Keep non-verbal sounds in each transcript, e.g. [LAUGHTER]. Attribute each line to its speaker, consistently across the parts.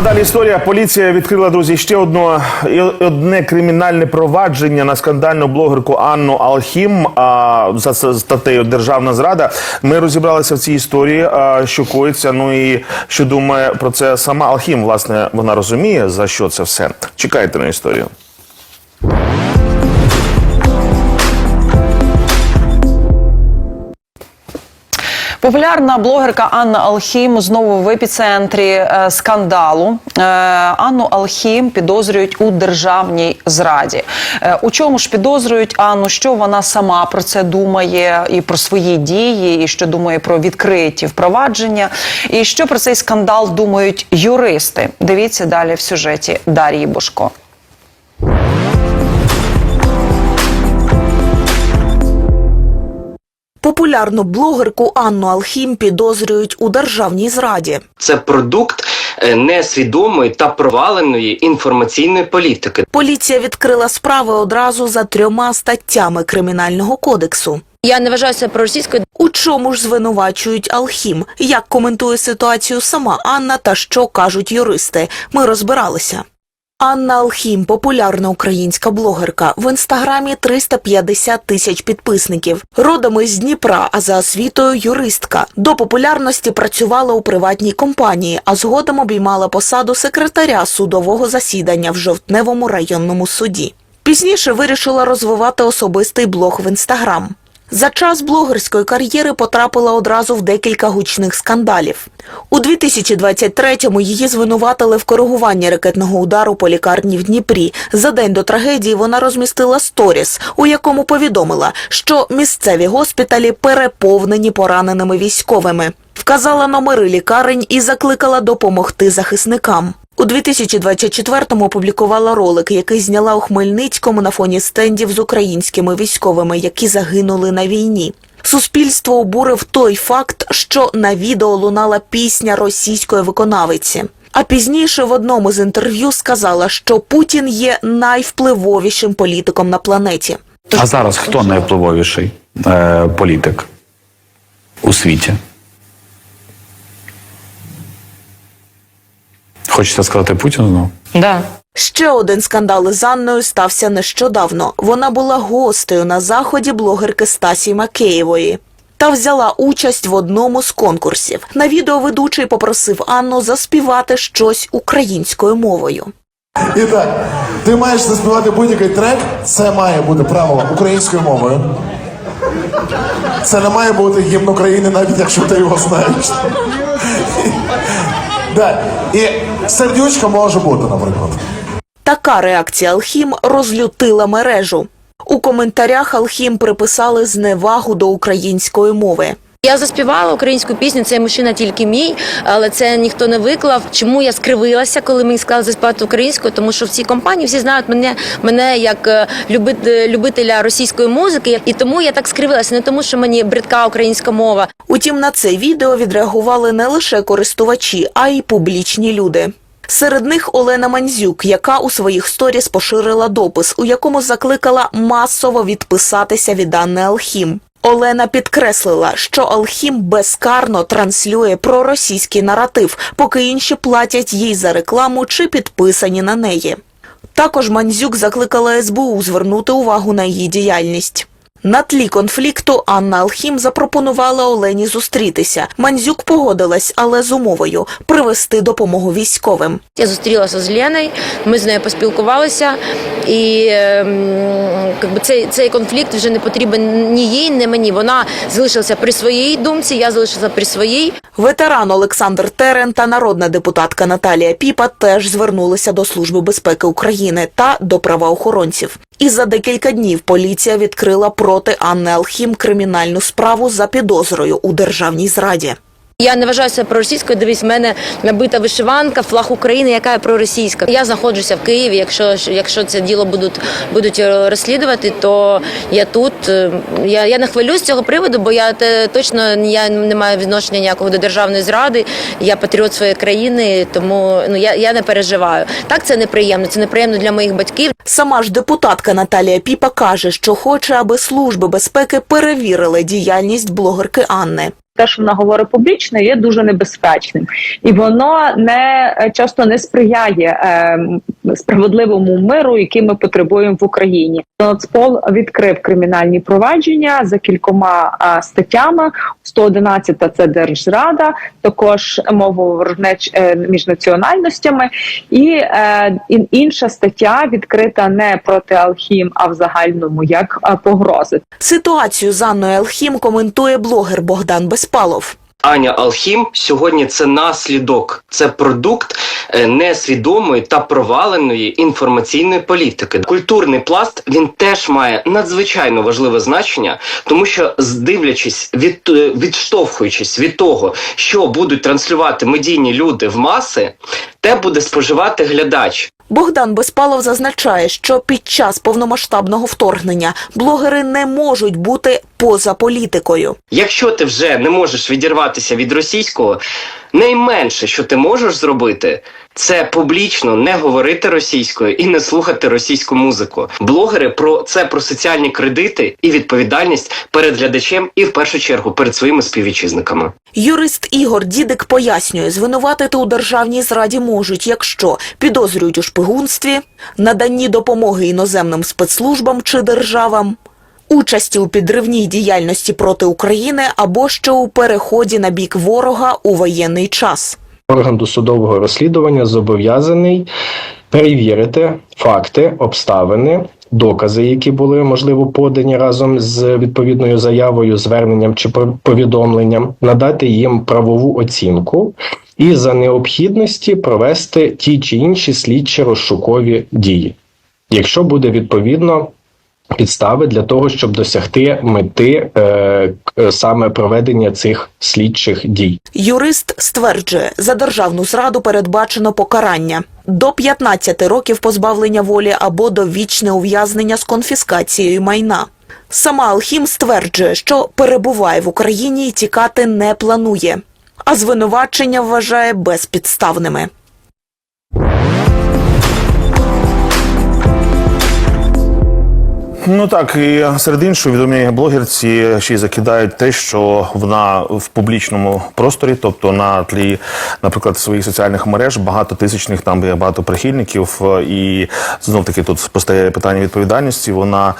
Speaker 1: далі історія. Поліція відкрила друзі ще одно одне кримінальне провадження на скандальну блогерку Анну Алхім а, за статтею Державна зрада. Ми розібралися в цій історії, а, що коїться. Ну і що думає про це сама Алхім. Власне, вона розуміє за що це все. Чекайте на історію.
Speaker 2: Популярна блогерка Анна Алхім знову в епіцентрі е, скандалу. Е, Анну Алхім підозрюють у державній зраді. Е, у чому ж підозрюють Анну? Що вона сама про це думає і про свої дії, і що думає про відкриті впровадження, і що про цей скандал думають юристи? Дивіться далі в сюжеті Дар'ї Бошко.
Speaker 3: Популярну блогерку Анну Алхім підозрюють у державній зраді.
Speaker 4: Це продукт е, несвідомої та проваленої інформаційної політики.
Speaker 3: Поліція відкрила справи одразу за трьома статтями кримінального кодексу.
Speaker 5: Я не вважаю себе проросійською.
Speaker 3: У чому ж звинувачують Алхім? Як коментує ситуацію сама Анна та що кажуть юристи? Ми розбиралися. Анна Алхім популярна українська блогерка. В інстаграмі 350 тисяч підписників. Родом із Дніпра, а за освітою юристка. До популярності працювала у приватній компанії, а згодом обіймала посаду секретаря судового засідання в жовтневому районному суді. Пізніше вирішила розвивати особистий блог в інстаграм. За час блогерської кар'єри потрапила одразу в декілька гучних скандалів. У 2023-му її звинуватили в коригуванні ракетного удару по лікарні в Дніпрі. За день до трагедії вона розмістила сторіс, у якому повідомила, що місцеві госпіталі переповнені пораненими військовими. Вказала номери лікарень і закликала допомогти захисникам. У 2024-му опублікувала ролик, який зняла у Хмельницькому на фоні стендів з українськими військовими, які загинули на війні. Суспільство обурив той факт, що на відео лунала пісня російської виконавиці. А пізніше в одному з інтерв'ю сказала, що Путін є найвпливовішим політиком на планеті.
Speaker 6: А зараз хто найвпливовіший е, політик у світі? Хочеться сказати Путін знову?
Speaker 5: Да.
Speaker 3: Ще один скандал із Анною стався нещодавно. Вона була гостею на заході блогерки Стасі Макеєвої. Та взяла участь в одному з конкурсів. На відео ведучий попросив Анну заспівати щось українською мовою.
Speaker 7: І так, ти маєш заспівати будь-який трек, це має бути правило українською мовою. Це не має бути гімн України, навіть якщо ти його знаєш. [LAUGHS] Да. І сердючка може бути, наприклад.
Speaker 3: Така реакція Алхім розлютила мережу. У коментарях Алхім приписали зневагу до української мови.
Speaker 5: Я заспівала українську пісню Цей мужчина тільки мій, але це ніхто не виклав. Чому я скривилася, коли мені сказали заспівати українською? Тому що в цій компанії всі знають мене, мене як е, е, любителя російської музики, і тому я так скривилася. Не тому, що мені бридка українська мова.
Speaker 3: Утім, на це відео відреагували не лише користувачі, а й публічні люди. Серед них Олена Мандзюк, яка у своїх сторіс поширила допис, у якому закликала масово відписатися від Анни Алхім. Олена підкреслила, що Алхім безкарно транслює проросійський наратив, поки інші платять їй за рекламу чи підписані на неї. Також Мандзюк закликала СБУ звернути увагу на її діяльність. На тлі конфлікту Анна Алхім запропонувала Олені зустрітися. Мандзюк погодилась, але з умовою привезти допомогу військовим.
Speaker 5: Я зустрілася з Леною, ми з нею поспілкувалися, і ем, якби цей, цей конфлікт вже не потрібен ні їй, ні мені. Вона залишилася при своїй думці, я залишилася при своїй.
Speaker 3: Ветеран Олександр Терен та народна депутатка Наталія Піпа теж звернулися до Служби безпеки України та до правоохоронців. І за декілька днів поліція відкрила проти Анни Алхім кримінальну справу за підозрою у державній зраді.
Speaker 5: Я не вважаю себе проросійською. Дивись, в мене набита вишиванка, флаг України, яка є проросійська. Я знаходжуся в Києві. Якщо якщо це діло будуть будуть е, розслідувати, то я тут. Е, Я, я не хвилююсь з цього приводу, бо я те, точно я не маю відношення ніякого до державної зради. Я патріот своєї країни, тому ну я, я не переживаю. Так це неприємно. Це неприємно для моїх батьків.
Speaker 3: Сама ж депутатка Наталія Піпа каже, що хоче, аби служби безпеки перевірили діяльність блогерки Анни.
Speaker 8: Те, що вона говорить публічно, є дуже небезпечним, і воно не е, часто не сприяє е, справедливому миру, який ми потребуємо в Україні. Нацпол відкрив кримінальні провадження за кількома е, статтями. 111 – це держрада, також мова ворожнеч е, між національностями, і, е, інша стаття відкрита не проти Алхім, а в загальному як е, погрози.
Speaker 3: Ситуацію з Анною Алхім коментує блогер Богдан Безпалов.
Speaker 4: Аня Алхім сьогодні це наслідок, це продукт е, несвідомої та проваленої інформаційної політики. Культурний пласт він теж має надзвичайно важливе значення, тому що здивлячись від е, відштовхуючись від того, що будуть транслювати медійні люди в маси, те буде споживати глядач.
Speaker 3: Богдан Безпалов зазначає, що під час повномасштабного вторгнення блогери не можуть бути поза політикою.
Speaker 4: Якщо ти вже не можеш відірватися від російського, найменше, що ти можеш зробити, це публічно не говорити російською і не слухати російську музику. Блогери про це про соціальні кредити і відповідальність перед глядачем і в першу чергу перед своїми співвітчизниками.
Speaker 3: Юрист Ігор Дідик пояснює, звинуватити у державній зраді можуть, якщо підозрюють у шпигунстві, наданні допомоги іноземним спецслужбам чи державам, участі у підривній діяльності проти України або ще у переході на бік ворога у воєнний час.
Speaker 9: Орган досудового розслідування зобов'язаний перевірити факти, обставини, докази, які були можливо подані разом з відповідною заявою, зверненням чи пов- повідомленням, надати їм правову оцінку і за необхідності провести ті чи інші слідчі розшукові дії, якщо буде відповідно. Підстави для того, щоб досягти мети е, саме проведення цих слідчих дій.
Speaker 3: Юрист стверджує, за державну зраду передбачено покарання до 15 років позбавлення волі або довічне ув'язнення з конфіскацією майна. Сама Алхім стверджує, що перебуває в Україні і тікати не планує, а звинувачення вважає безпідставними.
Speaker 1: Ну так, і серед іншого відомі блогерці ще й закидають те, що вона в публічному просторі, тобто на тлі, наприклад, своїх соціальних мереж, багатотисячних там є багато прихильників, е, і знов таки тут постає питання відповідальності. Вона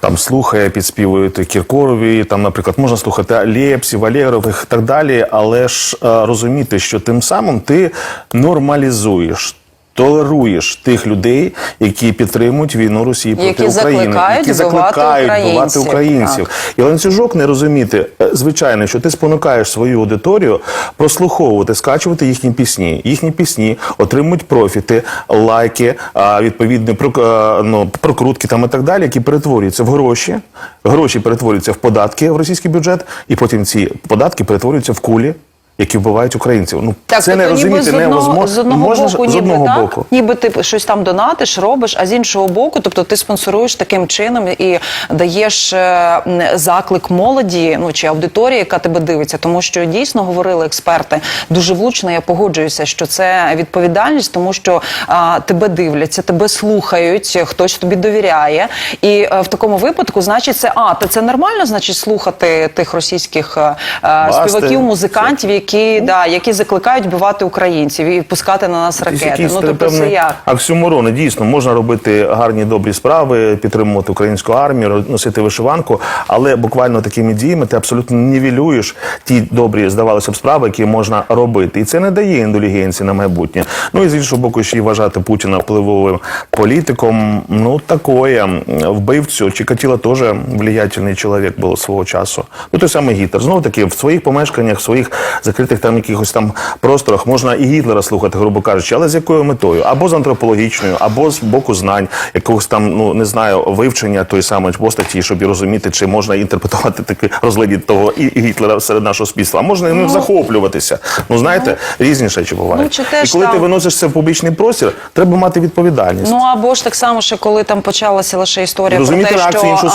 Speaker 1: там слухає, підспівує Кіркорові, там, наприклад, можна слухати Лєпсів, Валєрових і так далі, але ж е, розуміти, що тим самим ти нормалізуєш. Толеруєш тих людей, які підтримують війну Росії проти
Speaker 2: Які
Speaker 1: України,
Speaker 2: закликають
Speaker 1: які закликають вбивати
Speaker 2: українців.
Speaker 1: українців. І ланцюжок не розуміти, е, звичайно, що ти спонукаєш свою аудиторію прослуховувати, скачувати їхні пісні. Їхні пісні отримують профіти, лайки, відповідні е, ну, прокрутки там і так далі, які перетворюються в гроші. Гроші перетворюються в податки в російський бюджет, і потім ці податки перетворюються в кулі. Які вбивають українців. Ну
Speaker 2: Так,
Speaker 1: це не
Speaker 2: тобто
Speaker 1: розуміти невозможно.
Speaker 2: з одного
Speaker 1: Можна
Speaker 2: боку,
Speaker 1: з
Speaker 2: ніби
Speaker 1: одного
Speaker 2: так,
Speaker 1: боку.
Speaker 2: ніби ти щось там донатиш, робиш, а з іншого боку, тобто ти спонсоруєш таким чином і даєш е, заклик молоді, ну чи аудиторії, яка тебе дивиться, тому що дійсно говорили експерти дуже влучно. Я погоджуюся, що це відповідальність, тому що а, тебе дивляться, тебе слухають, хтось тобі довіряє, і е, в такому випадку, значить, це а та це нормально, значить, слухати тих російських е, е, співаків, музикантів, які да які закликають вбивати українців і пускати на нас ракети. Ну тобто це як?
Speaker 1: Оксюморони. Дійсно, можна робити гарні добрі справи, підтримувати українську армію, носити вишиванку, але буквально такими діями ти абсолютно нівелюєш ті добрі, здавалося б, справи, які можна робити. І це не дає індулігенції на майбутнє. Ну і з іншого боку, ще й вважати Путіна впливовим політиком. Ну такое вбивцю. Чикатило теж влиятельний чоловік був свого часу. Ну той самий Гітлер. Знову таки, в своїх помешканнях, в своїх закритих там якихось там просторах можна і Гітлера слухати, грубо кажучи, але з якою метою? Або з антропологічною, або з боку знань, якогось там, ну не знаю, вивчення тої самої постаті, щоб і розуміти, чи можна інтерпретувати такі розгляді того і і Гітлера серед нашого спільства. А можна і ним захоплюватися. Ну знаєте, різні речі бувають.
Speaker 2: Ну, чи теж
Speaker 1: і коли ти
Speaker 2: там-
Speaker 1: виносиш це в публічний простір, треба мати відповідальність.
Speaker 2: Ну або ж так само, що коли там почалася лише історія
Speaker 1: Розуміти
Speaker 2: про те, що
Speaker 1: іншого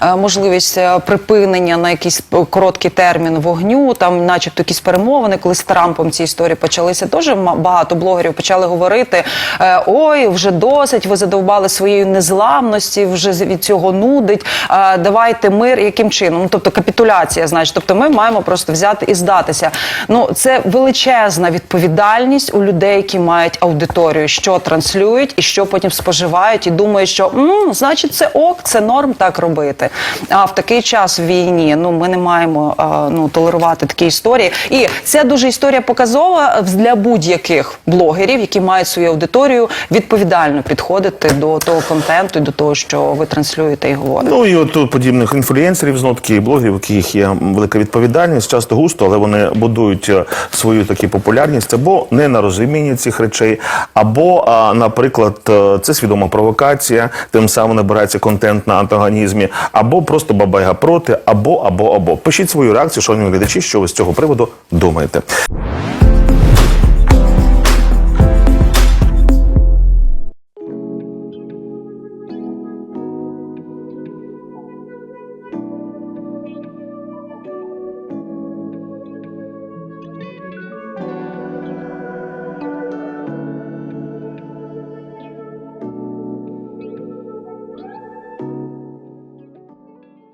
Speaker 2: а, можливість е, припинення на якийсь короткий термін вогню, там, начебто, якісь перемовини, коли з Трампом ці історії почалися, теж багато блогерів почали говорити: е, ой, вже досить, ви задовбали своєю незламності, вже від цього нудить. е, давайте мир. Яким чином? Ну, тобто капітуляція, значить, тобто ми маємо просто взяти і здатися. Ну це величезна відповідальність у людей, які мають аудиторію, що транслюють і що потім споживають, і думають, що «М, значить це ок, це норм так робити. А в такий час в війні ну ми не маємо а, ну толерувати такі історії. І це дуже історія показова для будь-яких блогерів, які мають свою аудиторію, відповідально підходити до того контенту до того, що ви транслюєте і говорите.
Speaker 1: Ну і от подібних інфлюенсерів, знов таки блогерів, у яких є велика відповідальність, часто густо, але вони будують е, свою таку популярність або не на розумінні цих речей, або, наприклад, е, це свідома провокація, тим самим набирається контент на антагонізмі, або просто бабайга проти, або або або. Пишіть свою реакцію, шановні глядачі, що ви з цього приводу думаєте.